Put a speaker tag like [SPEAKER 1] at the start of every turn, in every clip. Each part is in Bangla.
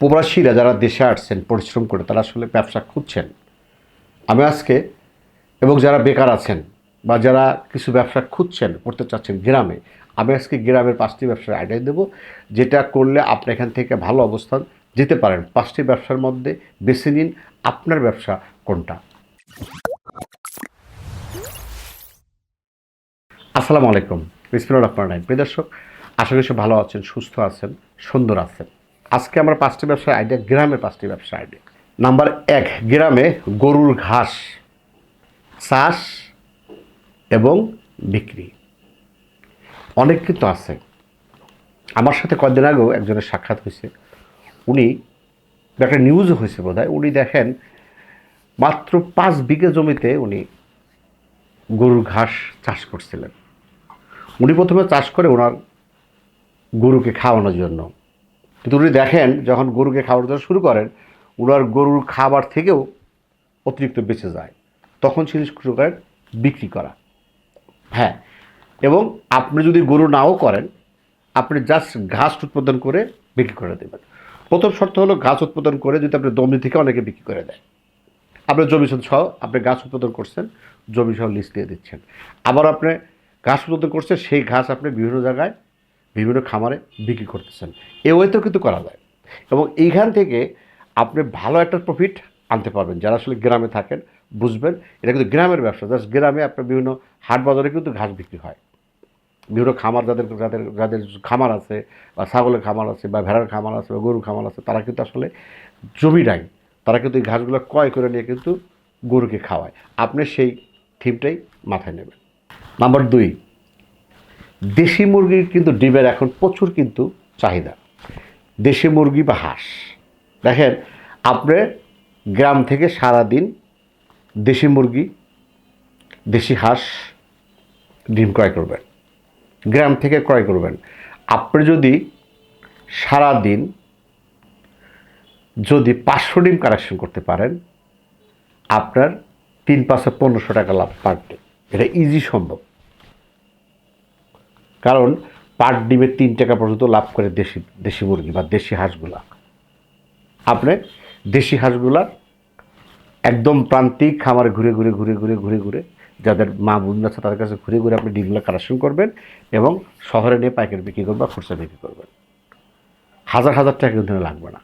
[SPEAKER 1] প্রবাসীরা যারা দেশে আসছেন, পরিশ্রম করে, তারা আসলে ব্যবসা খুঁজছেন। আমি আজকে, এবং যারা বেকার আছেন, বা যারা কিছু ব্যবসা খুঁজছেন, করতে চাচ্ছেন গ্রামে, আমি আজকে গ্রামের পাঁচটি ব্যবসার আইডিয়া দেবো, যেটা করলে আপনি এখান থেকে ভালো অবস্থান যেতে পারেন। পাঁচটি ব্যবসার মধ্যে বেছে নিন আপনার ব্যবসা কোনটা। আসসালামু আলাইকুম। বিসমিল্লাহ রহমান রাহিম। প্রিয় দর্শক, আশা করি ভালো আছেন, সুস্থ আছেন, সুন্দর আছেন। আজকে আমরা পাঁচটি ব্যবসার আইডিয়া গ্রামের পাঁচটি ব্যবসার আইডিয়া নাম্বার এক, গ্রামে গরুর ঘাস, চাষ এবং বিক্রি। অনেক কিন্তু আছে। আমার সাথে কয়েকদিন আগেও একজনের সাক্ষাৎ হয়েছে। উনি একটা নিউজও হয়েছে বোধ উনি দেখেন, মাত্র পাঁচ বিঘে জমিতে উনি গরুর ঘাস চাষ করছিলেন। উনি প্রথমে চাষ করে ওনার গরুকে খাওয়ানোর জন্য। কিন্তু উনি দেখেন, যখন গরুকে খাবার জন্য শুরু করেন ওনার গরুর খাবার থেকেও অতিরিক্ত বেঁচে যায়। তখন তিনি শুরু করেন বিক্রি করা। হ্যাঁ এবং আপনি যদি গরু নাও করেন, আপনি জাস্ট ঘাস উৎপাদন করে বিক্রি করে দেবেন। প্রথম শর্ত হলো গাছ উৎপাদন করে যদি আপনি জমি থেকে অনেকে বিক্রি করে দেয়। আপনার জমি সহ, আপনি গাছ উৎপাদন করছেন, জমি সহ লিস্ট দিয়ে দিচ্ছেন। আবার আপনি ঘাস উৎপাদন করছেন, সেই ঘাস আপনি বিভিন্ন জায়গায় বিভিন্ন খামারে বিক্রি করতেছেন। এ ওয়েতেও কিন্তু করা যায়। এবং এইখান থেকে আপনি ভালো একটা প্রফিট আনতে পারবেন। যারা আসলে গ্রামে থাকেন, বুঝবেন, এটা কিন্তু গ্রামের ব্যবসা। জাস্ট গ্রামে আপনার বিভিন্ন হাট বাজারে কিন্তু ঘাস বিক্রি হয়। বিভিন্ন খামার যাদের যাদের যাদের খামার আছে, বা ছাগলের খামার আছে, বা ভেড়ার খামার আছে, বা গরুর খামার আছে, তারা কিন্তু আসলে জমি নাই। তারা কিন্তু এই ঘাসগুলো ক্রয় করে নিয়ে কিন্তু গরুকে খাওয়ায়। আপনি সেই থিমটাই মাথায় নেবেন। নাম্বার দুই দেশি মুরগির কিন্তু ডিমের এখন প্রচুর কিন্তু চাহিদা। দেশি মুরগি বা হাঁস। দেখেন, আপনি গ্রাম থেকে সারা দিন দেশি মুরগি, দেশি হাঁস ডিম ক্রয় করবেন। গ্রাম থেকে ক্রয় করবেন। আপনি যদি সারা দিন যদি পাঁচশো ডিম কালেকশন করতে পারেন, আপনার তিন পাঁচশো পনেরোশো টাকা লাভ পার ডে এটা ইজি সম্ভব। কারণ পার ডিমে তিন টাকা পর্যন্ত লাভ করে দেশি দেশি মুরগি বা দেশি হাঁসগুলা। আপনি দেশি হাঁসগুলা একদম প্রান্তিক খামারে ঘুরে ঘুরে ঘুরে ঘুরে ঘুরে ঘুরে যাদের মা বোন আছে তাদের কাছে ঘুরে ঘুরে আপনি ডিমগুলো কালেকশন করবেন এবং শহরে নিয়ে পাইকারি বিক্রি করবেন বা খুচরা বিক্রি করবেন। হাজার হাজার টাকা কিন্তু লাগবে না।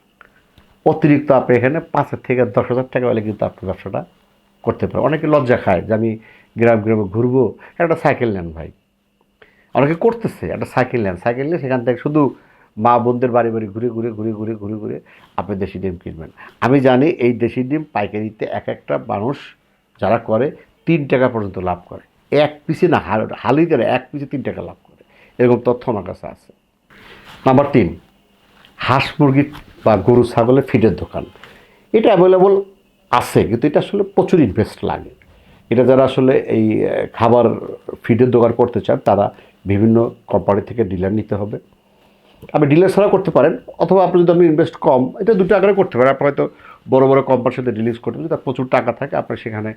[SPEAKER 1] অতিরিক্ত আপনি এখানে পাঁচের থেকে দশ হাজার টাকা হলে কিন্তু আপনি ব্যবসাটা করতে পারেন অনেকে লজ্জা খায় যে আমি গ্রাম, গ্রামে ঘুরবো, একটা সাইকেল নেন ভাই। অনেকে করতেছে, একটা সাইকেল নেন। সাইকেল নিয়ে সেখান থেকে শুধু মা বোনদের বাড়ি বাড়ি ঘুরে ঘুরে ঘুরে ঘুরে ঘুরে ঘুরে আপনি দেশি ডিম কিনবেন। আমি জানি এই দেশি ডিম পাইকারিতে এক একটা মানুষ যারা করে, তিন টাকা পর্যন্ত লাভ করে। এক পিসে না, হাল হালি করে এক পিসে তিন টাকা লাভ করে। এরকম তথ্য আমার কাছে আছে। নাম্বার তিন, হাঁস মুরগি বা গরু, ছাগলের ফিডের দোকান। এটা অ্যাভেলেবল আছে, কিন্তু এটা আসলে প্রচুর ইনভেস্ট লাগে। এটা যারা আসলে এই খাবার ফিডের দোকান করতে চান, তারা বিভিন্ন কোম্পানি থেকে ডিলার নিতে হবে। আপনি ডিলার ছাড়া করতে পারেন, অথবা আপনি যদি আপনি ইনভেস্ট কম, এটা দুটো আকারে করতে পারেন। আপনি হয়তো বড় বড় কোম্পানির সাথে ডিলিজ করতে পারেন তার প্রচুর টাকা থাকে, আপনি সেখানে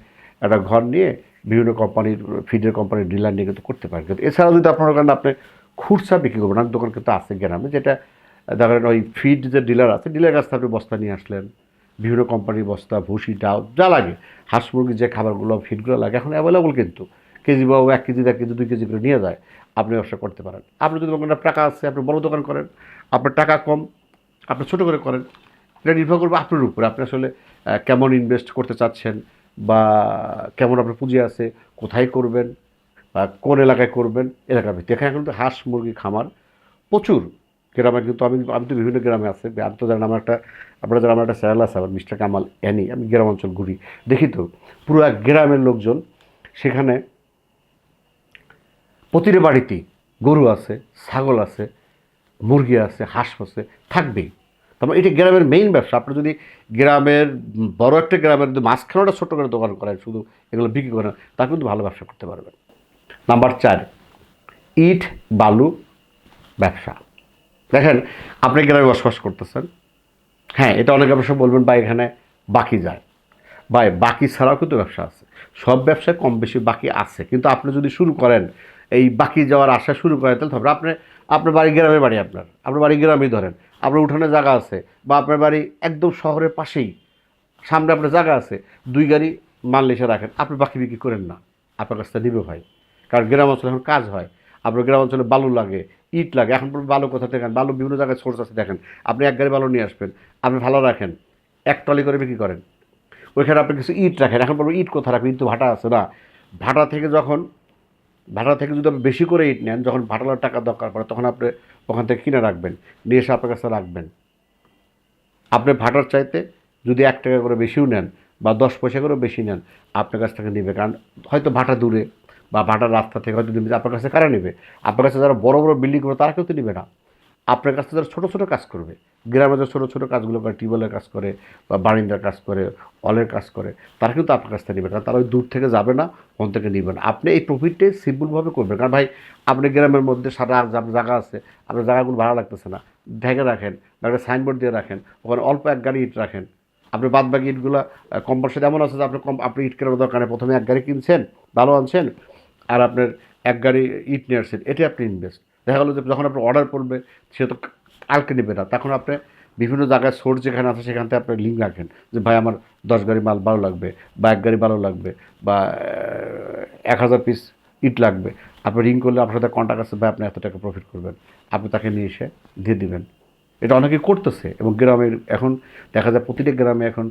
[SPEAKER 1] একটা ঘর নিয়ে বিভিন্ন কোম্পানির ফিডের কোম্পানির ডিলার নিয়ে কিন্তু করতে পারেন। কিন্তু এছাড়াও যদি আপনার ওখানে আপনি খুচরা বিক্রি করবেন, আপনার দোকান কিন্তু আছে গ্রামে, যেটা ধরেন ওই ফিড যে ডিলার আছে ডিলার কাছ থেকে আপনি বস্তা নিয়ে আসলেন, বিভিন্ন কোম্পানির বস্তা, ভুসি ডাউ যা লাগে, হাঁস মুরগির যে খাবারগুলো ফিডগুলো লাগে, এখন অ্যাভেলেবল কিন্তু। কেজি বা এক কেজি এক কেজি, দুই কেজি করে নিয়ে যায়। আপনি ব্যবসা করতে পারেন। আপনি যদি আপনার টাকা আছে, আপনি বড় দোকান করেন, আপনার টাকা কম, আপনি ছোটো করে করেন। এটা নির্ভর করবে আপনার উপরে। আপনি আসলে কেমন ইনভেস্ট করতে চাচ্ছেন বা কেমন আপনার পুঁজি আছে, কোথায় করবেন বা কোন এলাকায় করবেন, এলাকার ভিত্তি। এখানে কিন্তু হাঁস, মুরগি, খামার প্রচুর। গ্রামে কিন্তু আমি আমি তো বিভিন্ন গ্রামে আছে। আমি তো জানেন, আমার একটা, আপনারা যারা আমার একটা চ্যানেল আছে, আমার মিস্টার কামাল অ্যানি আমি গ্রাম অঞ্চল ঘুরি। দেখি তো, পুরো এক গ্রামের লোকজন সেখানে প্রতিটি বাড়িতেই গরু আছে, ছাগল আছে, মুরগি আছে, হাঁস আছে, থাকবেই। তারপর এটা গ্রামের মেইন ব্যবসা। আপনি যদি গ্রামের বড় একটা গ্রামের যদি মাঝখানে ছোটো করে দোকান করেন, শুধু এগুলো বিক্রি করেন, তা কিন্তু ভালো ব্যবসা করতে পারবেন। নাম্বার চার, ইট, বালু ব্যবসা। দেখেন, আপনি গ্রামে বসবাস করতেছেন। হ্যাঁ এটা অনেক ব্যবসা বলবেন বা এখানে বাকি যায়। বা বাকি ছাড়াও কিন্তু ব্যবসা আছে। সব ব্যবসায় কম বেশি বাকি আছে। কিন্তু আপনি যদি শুরু করেন এই বাকি যাওয়ার আশা শুরু করে, তাহলে হবে আপনি, আপনার বাড়ি গ্রামে বাড়ি আপনার আপনার বাড়ি গ্রামেই ধরেন, আপনার উঠানে জায়গা আছে, বা আপনার বাড়ি একদম শহরের পাশেই, সামনে আপনার জায়গা আছে, দুই গাড়ি মাল লিসে রাখেন, আপনি বাকি বিক্রি করেন না, আপনার কাছ থেকে নিবে ভাই, কারণ গ্রাম অঞ্চলে এখন কাজ হয়, আপনার গ্রাম অঞ্চলে বালু লাগে, ইট লাগে, এখন বালু কোথা থেকে? বালু বিভিন্ন জায়গায় সোর্স আছে, দেখেন, আপনি এক গাড়ি বালু নিয়ে আসবেন, আপনি ভালো রাখেন, এক টলি করে বিক্রি করেন, ওইখানে আপনি কিছু ইট রাখেন, এখন বলব ইট কোথা রাখবেন, ইট তো ভাটা আছে না, ভাটা থেকে যখন ভাড়া থেকে যদি আপনি বেশি করে ইট নেন, যখন ভাটালার টাকা দরকার পড়ে, তখন আপনি ওখান থেকে কিনে রাখবেন। নিয়ে এসে আপনার কাছে রাখবেন। আপনি ভাটার চাইতে যদি এক টাকা করে বেশিও নেন বা দশ পয়সা করেও বেশি নেন, আপনার কাছ থেকে নেবে। কারণ হয়তো ভাটা দূরে বা ভাটার রাস্তা থেকে হয়তো আপনার কাছে কারা নেবে? আপনার কাছে যারা বড় বড় বিল্ডিং করবে তারা কেউ তো নেবে না। আপনার কাছে যারা ছোটো ছোটো কাজ করবে। গ্রামে যে ছোটো ছোটো কাজগুলো করে, টিউবওয়েলের কাজ করে বা বারিন্দার কাজ করে অলের কাজ করে, তারা কিন্তু আপনার কাছ থেকে নেবে। কারণ তারা ওই দূর থেকে যাবে না, ওখান থেকে নেবে না। আপনি এই প্রফিটটাই সিম্পলভাবে করবেন। কারণ ভাই, আপনি গ্রামের মধ্যে সারা জায়গা আছে, আপনার জায়গাগুলো ভাড়া লাগতেছে না। ঢেকে রাখেন, বা একটা সাইনবোর্ড দিয়ে রাখেন, ওখানে অল্প এক গাড়ি ইট রাখেন। আপনি বাদ বাকি ইটগুলো কম পয়সা এমন আছে যে আপনি কম আপনি ইট কেনার দরকার প্রথমে এক গাড়ি কিনছেন, ভালো আনছেন, আর আপনার এক গাড়ি ইট নিয়ে আসছেন। এটাই আপনি ইনভেস্ট দেখা গেলো যে যখন আপনার অর্ডার পড়বে, সে তো কালকে নেবে না। তখন আপনি বিভিন্ন জায়গায় সোর্স যেখানে আছে, সেখান থেকে আপনি লিঙ্ক রাখেন যে, ভাই, আমার দশ গাড়ি মাল ভালো লাগবে বা এক গাড়ি ভালো লাগবে বা এক হাজার পিস ইট লাগবে। আপনি রিং করলে আপনার সাথে কন্ট্যাক্ট আছে, ভাই, আপনি এত টাকা প্রফিট করবেন। আপনি তাকে নিয়ে এসে দিয়ে দেবেন। এটা অনেকে করতেছে এবং গ্রামের এখন দেখা যায় প্রতিটা গ্রামে এখন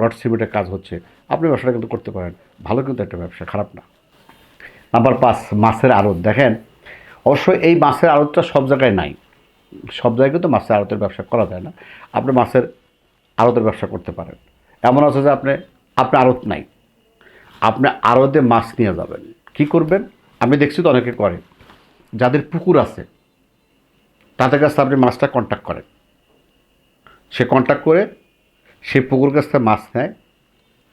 [SPEAKER 1] রড সিমেন্টের কাজ হচ্ছে। আপনি ব্যবসাটা কিন্তু করতে পারেন। ভালো কিন্তু একটা ব্যবসা, খারাপ না। নাম্বার পাঁচ, মাছের আড়ত। দেখেন অবশ্যই এই মাছের আড়তটা সব জায়গায় নাই। সব জায়গায় কিন্তু মাছের আড়তের ব্যবসা করা যায় না। আপনি মাছের আড়তের ব্যবসা করতে পারেন। এমন আছে যে আপনি আপনার আড়ত নাই। আপনি আড়তে মাছ নিয়ে যাবেন। কি করবেন? আমি দেখছি তো অনেকে করে। যাদের পুকুর আছে, তাদের কাছে আপনি মাছটা কন্ট্যাক্ট করেন। সে কন্ট্যাক্ট করে, সে পুকুর কাছ থেকে মাছ নেয়,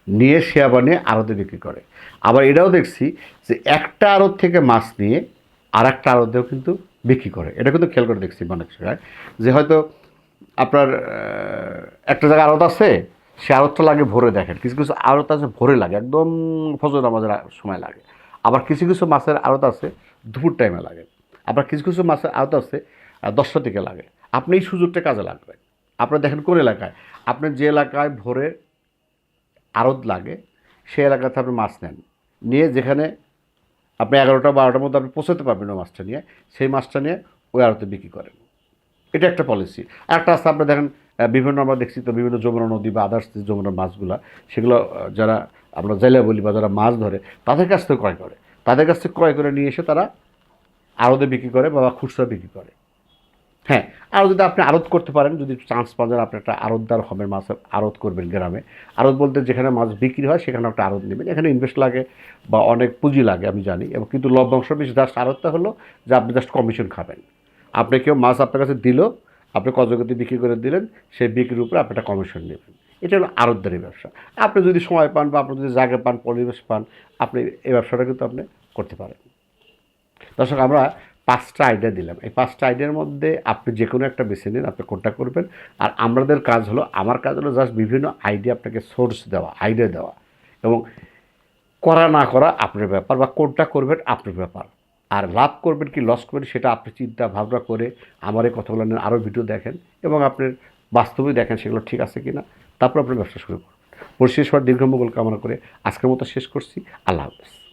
[SPEAKER 1] নিয়ে সে আবার নিয়ে আড়তে বিক্রি করে। আবার এটাও দেখছি যে একটা আড়ত থেকে মাছ নিয়ে আর একটা আড়তেও কিন্তু বিক্রি করে। এটা কিন্তু খেয়াল করে দেখছি অনেক জায়গায়, যে হয়তো আপনার একটা জায়গায় আড়ত আছে, সে আড়তটা লাগে ভোরে দেখেন। কিছু কিছু আড়ত আছে ভোরে লাগে, একদম ফজর নামাজের আ- সময় লাগে। আবার কিছু কিছু মাছের আড়ত আছে দুপুর টাইমে লাগে। আবার কিছু কিছু মাছের আড়ত আছে দশটা থেকে লাগে। আপনি এই সুযোগটা কাজে লাগবেন। আপনার দেখেন কোন এলাকায়? আপনি যে এলাকায় ভোরে আড়ত লাগে সেই এলাকাতে আপনি মাছ নেন। নিয়ে যেখানে আপনি এগারোটা বারোটার মধ্যে আপনি পৌঁছাতে পারবেন ওই মাছটা নিয়ে। সেই মাছটা নিয়ে ওই আড়তে বিক্রি করেন। এটা একটা পলিসি একটা আস্তে আপনি দেখেন বিভিন্ন আমরা দেখছি তো বিভিন্ন যমুনা নদী বা আদার্স যমুনার মাছগুলা, সেগুলো যারা আমরা জেলে বলি বা যারা মাছ ধরে, তাদের কাছ থেকে ক্রয় করে। তাদের কাছ থেকে ক্রয় করে নিয়ে এসে তারা আড়তে বিক্রি করে বা খুচরা বিক্রি করে। হ্যাঁ আর যদি আপনি আড়ত করতে পারেন, যদি চান্স পান যান আপনি একটা আড়তদার হবেন, মাছ আড়ত করবেন গ্রামে। আড়ত বলতে যেখানে মাছ বিক্রি হয়, সেখানে একটা আড়ত নেবেন। এখানে ইনভেস্ট লাগে বা অনেক পুঁজি লাগে, আমি জানি। এবং কিন্তু লভ্যাংশ বেশি জাস্ট আড়তটা হলো যে আপনি জাস্ট কমিশন খাবেন। আপনি কেউ মাছ আপনার কাছে দিল, আপনি কজগতি বিক্রি করে দিলেন, সেই বিক্রির উপরে আপনি একটা কমিশন নেবেন। এটা হলো আড়তদারি ব্যবসা। আপনি যদি সময় পান বা আপনি যদি জায়গা পান, পরিবেশ পান, আপনি এই ব্যবসাটা কিন্তু আপনি করতে পারেন। দর্শক, আমরা পাঁচটা আইডিয়া দিলাম। এই পাঁচটা আইডিয়ার মধ্যে আপনি যে কোনো একটা বেছে নিন, আপনি কোনটা করবেন। আর আমাদের কাজ হলো, আমার কাজ হলো জাস্ট বিভিন্ন আইডিয়া আপনাকে সোর্স দেওয়া আইডিয়া দেওয়া। এবং করা না করা আপনার ব্যাপার বা কোনটা করবেন আপনার ব্যাপার। আর লাভ করবেন কি লস করবেন সেটা আপনি চিন্তা ভাবনা করে আমার এই কথাগুলো নিয়ে আরও ভিডিও দেখেন এবং আপনার বাস্তবে দেখেন সেগুলো ঠিক আছে কি না তারপর আপনার ব্যবসা শুরু করুন। পরিশেষ হওয়ার দীর্ঘমঙ্গল কামনা করে আজকের মতো শেষ করছি। আল্লাহ হাফেজ।